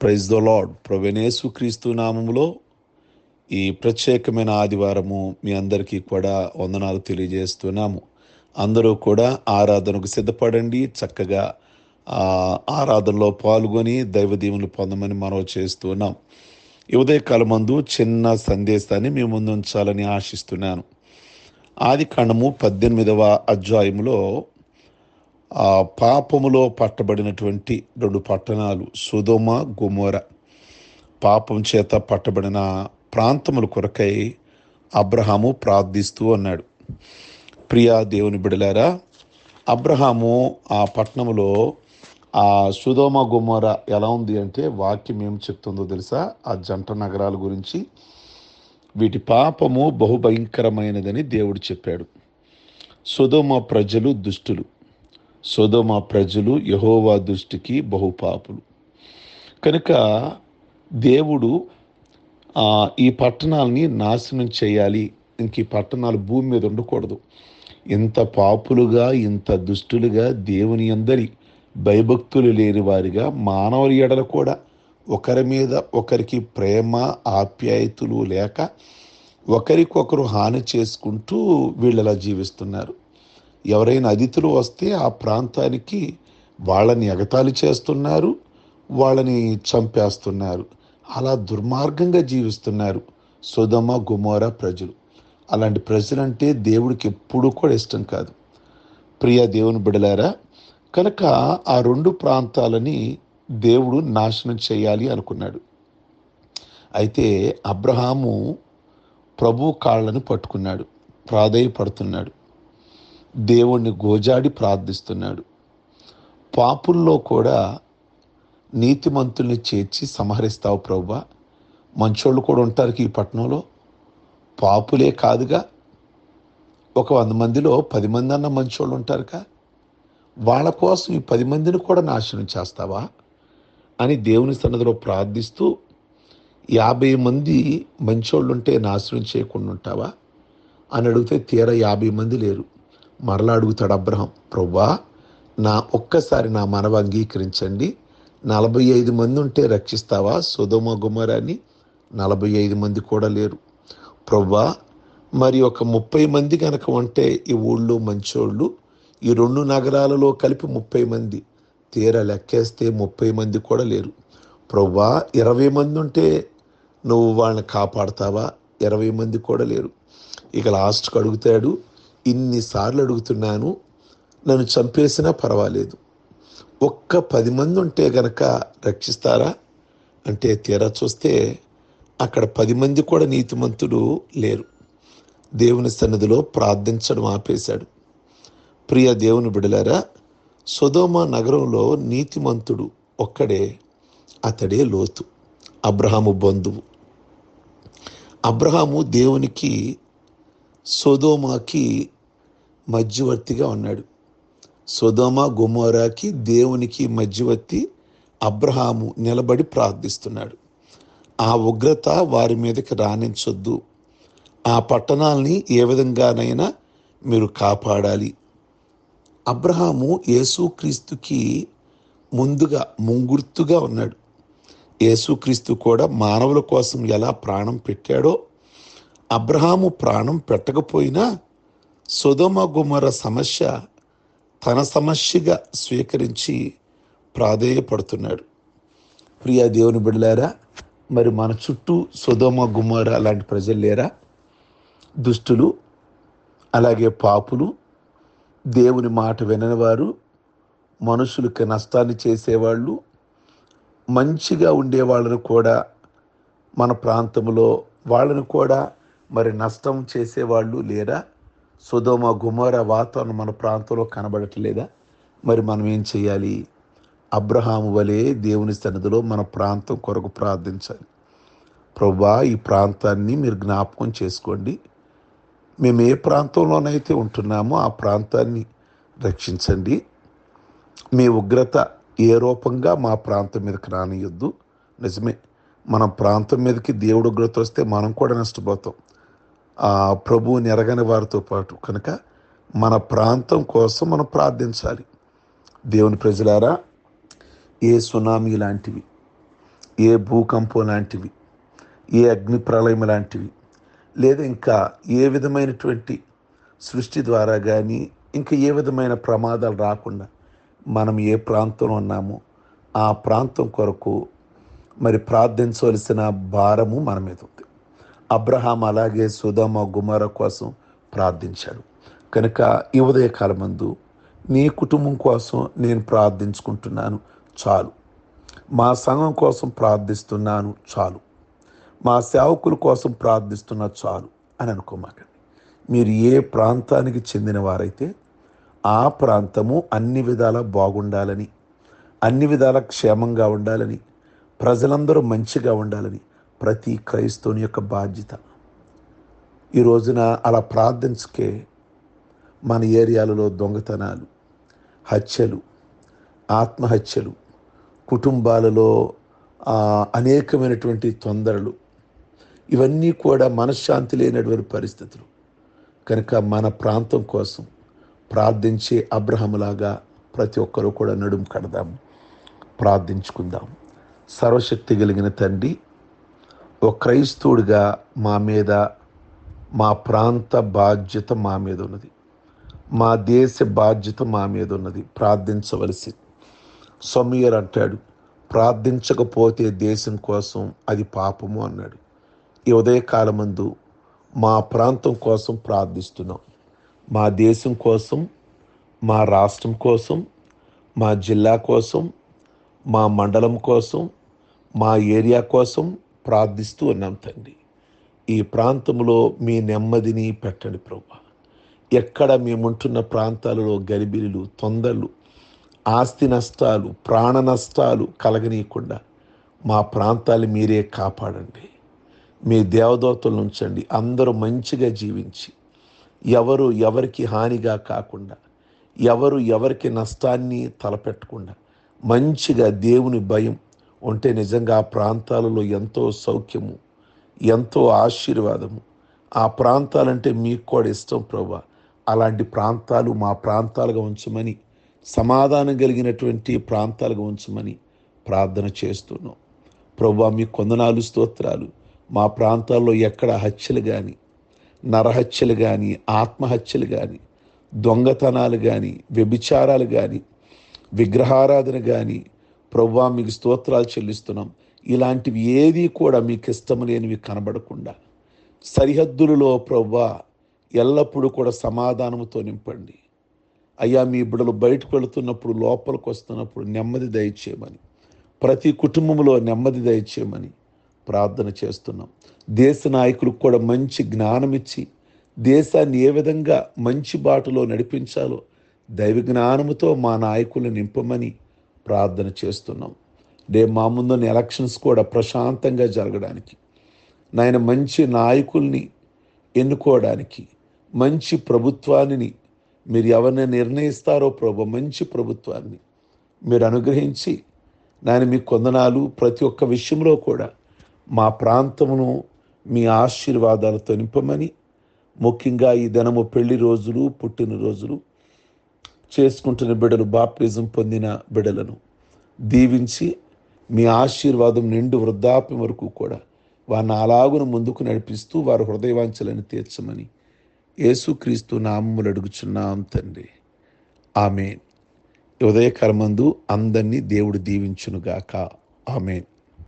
Praise the lord ప్రవీణేసు క్రీస్తు నామములో ఈ ప్రత్యేకమైన ఆదివారము మీ అందరికీ కూడా వందనాలు తెలియజేస్తున్నాము. అందరూ కూడా ఆరాధనకు సిద్ధపడండి. చక్కగా ఆరాధనలో పాల్గొని దైవదీవులు పొందమని మనం చేస్తున్నాం. ఈ ఉదయకాలం మందు చిన్న సందేశాన్ని మీ ముందు ఉంచాలని ఆశిస్తున్నాను. ఆది కాండము పద్దెనిమిదవ అధ్యాయంలో ఆ పాపములో పట్టబడినటువంటి రెండు పట్టణాలు సుధోమ గుమోర. పాపం చేత పట్టబడిన ప్రాంతముల కొరకై అబ్రహాము ప్రార్థిస్తూ అన్నాడు. ప్రియా దేవుని బిడలారా అబ్రహాము ఆ పట్టణంలో ఆ సుధోమ గుమోర ఎలా ఉంది అంటే వాక్యం ఏం చెప్తుందో తెలుసా? ఆ జంట నగరాల గురించి. వీటి పాపము బహుభయంకరమైనదని దేవుడు చెప్పాడు. సుధోమ ప్రజలు దుష్టులు. సొదోమ ప్రజలు యహోవా దృష్టికి బహుపాపులు. కనుక దేవుడు ఈ పట్టణాలని నాశనం చేయాలి. ఇంక ఈ పట్టణాలు భూమి మీద ఉండకూడదు. ఇంత పాపులుగా ఇంత దుష్టులుగా దేవుని అందరి భయభక్తులు లేని వారిగా మానవుల ఎడలు కూడా ఒకరి మీద ఒకరికి ప్రేమ ఆప్యాయతలు లేక ఒకరికొకరు హాని చేసుకుంటూ వీళ్ళలా జీవిస్తున్నారు. ఎవరైనా అతిథులు వస్తే ఆ ప్రాంతానికి వాళ్ళని ఎగతాళి చేస్తున్నారు వాళ్ళని చంపేస్తున్నారు. అలా దుర్మార్గంగా జీవిస్తున్నారు సుధమ గుమోర ప్రజలు. అలాంటి ప్రజలంటే దేవుడికి ఎప్పుడూ కూడా ఇష్టం కాదు. ప్రియ దేవుని బిడలారా కనుక ఆ రెండు ప్రాంతాలని దేవుడు నాశనం చేయాలి అనుకున్నాడు. అయితే అబ్రహాము ప్రభు కాళ్ళను పట్టుకున్నాడు ప్రాధేయపడుతున్నాడు. దేవుణ్ణి గోజాడి ప్రార్థిస్తున్నాడు. పాపుల్లో కూడా నీతిమంతుల్ని చేర్చి సంహరిస్తావు ప్రభా. మంచోళ్ళు కూడా ఉంటారు ఈ పట్టణంలో. పాపులే కాదుగా. ఒక వంద మందిలో పది మంది అన్న మంచోళ్ళు ఉంటారుగా. వాళ్ళ కోసం ఈ పది మందిని కూడా నాశనం చేస్తావా? అని దేవుని సన్నదిలో ప్రార్థిస్తూ యాభై మంది మంచోళ్ళు ఉంటే నాశనం చేయకుండా ఉంటావా? అని అడిగితే తీరా యాభై మంది లేరు. మరలా అడుగుతాడు అబ్రహం ప్రవ్వా నా ఒక్కసారి నా మనవ అంగీకరించండి. నలభై ఐదు మంది ఉంటే రక్షిస్తావా? సుధమ గుమరాన్ని నలభై ఐదు మంది కూడా లేరు. ప్రవ్వా మరి ఒక ముప్పై మంది కనుక ఉంటే ఈ ఊళ్ళో మంచోళ్ళు ఈ రెండు నగరాలలో కలిపి ముప్పై మంది తీరా లెక్కేస్తే ముప్పై మంది కూడా లేరు. ప్రవ్వా ఇరవై మంది ఉంటే నువ్వు వాళ్ళని కాపాడతావా? ఇరవై మంది కూడా లేరు. ఇక లాస్ట్కి అడుగుతాడు ఇన్నిసార్లు అడుగుతున్నాను నన్ను చంపేసినా పర్వాలేదు. ఒక్క పది మంది ఉంటే గనక రక్షిస్తారా? అంటే తీరా చూస్తే అక్కడ పది మంది కూడా నీతిమంతుడు లేరు. దేవుని సన్నిధిలో ప్రార్థించడం ఆపేశాడు. ప్రియ దేవుని బిడలారా సుధోమ నగరంలో నీతిమంతుడు ఒక్కడే అతడే లోతు అబ్రహాము బంధువు. అబ్రహాము దేవునికి సొదోమాకి మధ్యవర్తిగా ఉన్నాడు. సుధమ గుమోరాకి దేవునికి మధ్యవర్తి అబ్రహాము నిలబడి ప్రార్థిస్తున్నాడు. ఆ ఉగ్రత వారి మీదకి రాణించొద్దు. ఆ పట్టణాల్ని ఏ విధంగానైనా మీరు కాపాడాలి. అబ్రహాము యేసుక్రీస్తుకి ముందుగా ముంగుర్తుగా ఉన్నాడు. యేసుక్రీస్తు కూడా మానవుల కోసం ఎలా ప్రాణం పెట్టాడో అబ్రహాము ప్రాణం పెట్టకపోయినా సుధమ గుమర సమస్య తన సమస్యగా స్వీకరించి ప్రాధేయపడుతున్నాడు. ప్రియా దేవుని బిడ్డలారా మరి మన చుట్టూ సుధమ గుమర లాంటి ప్రజలు లేరా? దుష్టులు అలాగే పాపులు దేవుని మాట వినని వారు మనుషులకి నష్టాన్ని చేసేవాళ్ళు మంచిగా ఉండే వాళ్ళను కూడా మన ప్రాంతంలో వాళ్ళను కూడా మరి నష్టం చేసేవాళ్ళు లేరా? సుధోమ గుమర వాతావరణం మన ప్రాంతంలో కనబడట్లేదా? మరి మనం ఏం చేయాలి అబ్రహాము వలె దేవుని సన్నిధిలో మన ప్రాంతం కొరకు ప్రార్థించాలి. ప్రభా ఈ ప్రాంతాన్ని మీరు జ్ఞాపకం చేసుకోండి. మేము ఏ ప్రాంతంలోనైతే ఉంటున్నామో ఆ ప్రాంతాన్ని రక్షించండి. మీ ఉగ్రత ఏ రూపంగా మా ప్రాంతం మీదకి రానియొద్దు. నిజమే మన ప్రాంతం మీదకి దేవుడు ఉగ్రత వస్తే మనం కూడా నష్టపోతాం. ప్రభువుని ఎరగని వారితో పాటు కనుక మన ప్రాంతం కోసం మనం ప్రార్థించాలి. దేవుని ప్రజలారా ఏ సునామీ లాంటివి ఏ భూకంపం లాంటివి ఏ అగ్ని ప్రళయం లాంటివి లేదా ఇంకా ఏ విధమైనటువంటి సృష్టి ద్వారా కానీ ఇంకా ఏ విధమైన ప్రమాదాలు రాకుండా మనం ఏ ప్రాంతంలో ఉన్నామో ఆ ప్రాంతం కొరకు మరి ప్రార్థించవలసిన భారము మన మీద ఉంది. అబ్రహాం అలాగే సుధమ గుమర కోసం ప్రార్థించాడు కనుక ఈ ఉదయకాలమందు నీ కుటుంబం కోసం నేను ప్రార్థించుకుంటున్నాను చాలు. మా సంఘం కోసం ప్రార్థిస్తున్నాను చాలు. మా సేవకుల కోసం ప్రార్థిస్తున్నా చాలు అని అనుకోమాకండి. మీరు ఏ ప్రాంతానికి చెందిన వారైతే ఆ ప్రాంతము అన్ని విధాలా బాగుండాలని అన్ని విధాల క్షేమంగా ఉండాలని ప్రజలందరూ మంచిగా ఉండాలని ప్రతి క్రైస్తవుని యొక్క బాధ్యత. ఈ రోజున అలా ప్రార్థించకే మన ఏరియాలలో దొంగతనాలు హత్యలు ఆత్మహత్యలు కుటుంబాలలో అనేకమైనటువంటి తొందరలు ఇవన్నీ కూడా మనశ్శాంతి లేనటువంటి పరిస్థితులు. కనుక మన ప్రాంతం కోసం ప్రార్థించే అబ్రహములాగా ప్రతి ఒక్కరూ కూడా నడుము కడదాం. ప్రార్థించుకుందాం. సర్వశక్తి కలిగిన తండ్రి ఒక క్రైస్తవుడిగా మా మీద మా ప్రాంత బాధ్యత మా మీద ఉన్నది. మా దేశ బాధ్యత మా మీద ఉన్నది. ప్రార్థించవలసి. సమీర్ అంటాడు ప్రార్థించకపోతే దేశం కోసం అది పాపము అన్నాడు. ఈ ఉదయకాలమందు మా ప్రాంతం కోసం ప్రార్థిస్తున్నాం. మా దేశం కోసం మా రాష్ట్రం కోసం మా జిల్లా కోసం మా మండలం కోసం మా ఏరియా కోసం ప్రార్థిస్తూ ఉన్నాం తండ్రి. ఈ ప్రాంతంలో మీ నెమ్మదిని పెట్టండి ప్రభా. ఎక్కడ మేముంటున్న ప్రాంతాలలో గరిబిలు తొందరలు ఆస్తి నష్టాలు ప్రాణ నష్టాలు కలగనీయకుండా మా ప్రాంతాలు మీరే కాపాడండి. మీ దేవదూతలు ఉంచండి. అందరూ మంచిగా జీవించి ఎవరు ఎవరికి హానిగా కాకుండా ఎవరు ఎవరికి నష్టాన్ని తలపెట్టకుండా మంచిగా దేవుని భయం ఉంటే నిజంగా ఆ ప్రాంతాలలో ఎంతో సౌఖ్యము ఎంతో ఆశీర్వాదము. ఆ ప్రాంతాలంటే మీకు కూడా ఇష్టం ప్రభా. అలాంటి ప్రాంతాలు మా ప్రాంతాలుగా ఉంచమని సమాధానం కలిగినటువంటి ప్రాంతాలుగా ఉంచమని ప్రార్థన చేస్తున్నాం. ప్రభా మీ కొందనాలు స్తోత్రాలు మా ప్రాంతాల్లో ఎక్కడ హత్యలు కానీ నరహత్యలు కానీ ఆత్మహత్యలు కానీ దొంగతనాలు కానీ వ్యభిచారాలు కానీ విగ్రహారాధన కానీ ప్రవ్వా మీకు స్తోత్రాలు చెల్లిస్తున్నాం. ఇలాంటివి ఏది కూడా మీకు ఇష్టం లేనివి కనబడకుండా. సరిహద్దులలో ప్రవ్వా ఎల్లప్పుడూ కూడా సమాధానముతో నింపండి. అయ్యా మీ బిడ్డలు బయటకు వెళుతున్నప్పుడు లోపలికి వస్తున్నప్పుడు నెమ్మది దయచేయమని. ప్రతి కుటుంబంలో నెమ్మది దయచేయమని ప్రార్థన చేస్తున్నాం. దేశ నాయకులకు కూడా మంచి జ్ఞానం ఇచ్చి దేశాన్ని ఏ విధంగా మంచి బాటలో నడిపించాలో దైవ జ్ఞానముతో మా నాయకులను నింపమని ప్రార్థన చేస్తున్నాం. రే మా ముందున్న ఎలక్షన్స్ కూడా ప్రశాంతంగా జరగడానికి నాయన మంచి నాయకుల్ని ఎన్నుకోవడానికి మంచి ప్రభుత్వాన్ని మీరు ఎవరిని నిర్ణయిస్తారో ప్రభు మంచి ప్రభుత్వాన్ని మీరు అనుగ్రహించి నాయన మీ కొందనాలు ప్రతి ఒక్క విషయంలో కూడా మా ప్రాంతమును మీ ఆశీర్వాదాలతో నింపమని ముఖ్యంగా ఈ దినము పెళ్ళి రోజులు పుట్టినరోజులు చేసుకుంటున్న బిడలు బాప్టిజం పొందిన బిడలను దీవించి మీ ఆశీర్వాదం నిండు వృద్ధాప్యం వరకు కూడా వారిని అలాగున ముందుకు నడిపిస్తూ వారి హృదయవాంఛలను తీర్చమని యేసుక్రీస్తు నామములు అడుగుచున్నాం తండ్రి. ఆమె ఉదయకరమందు అందరినీ దేవుడు దీవించునుగాక. ఆమెన్.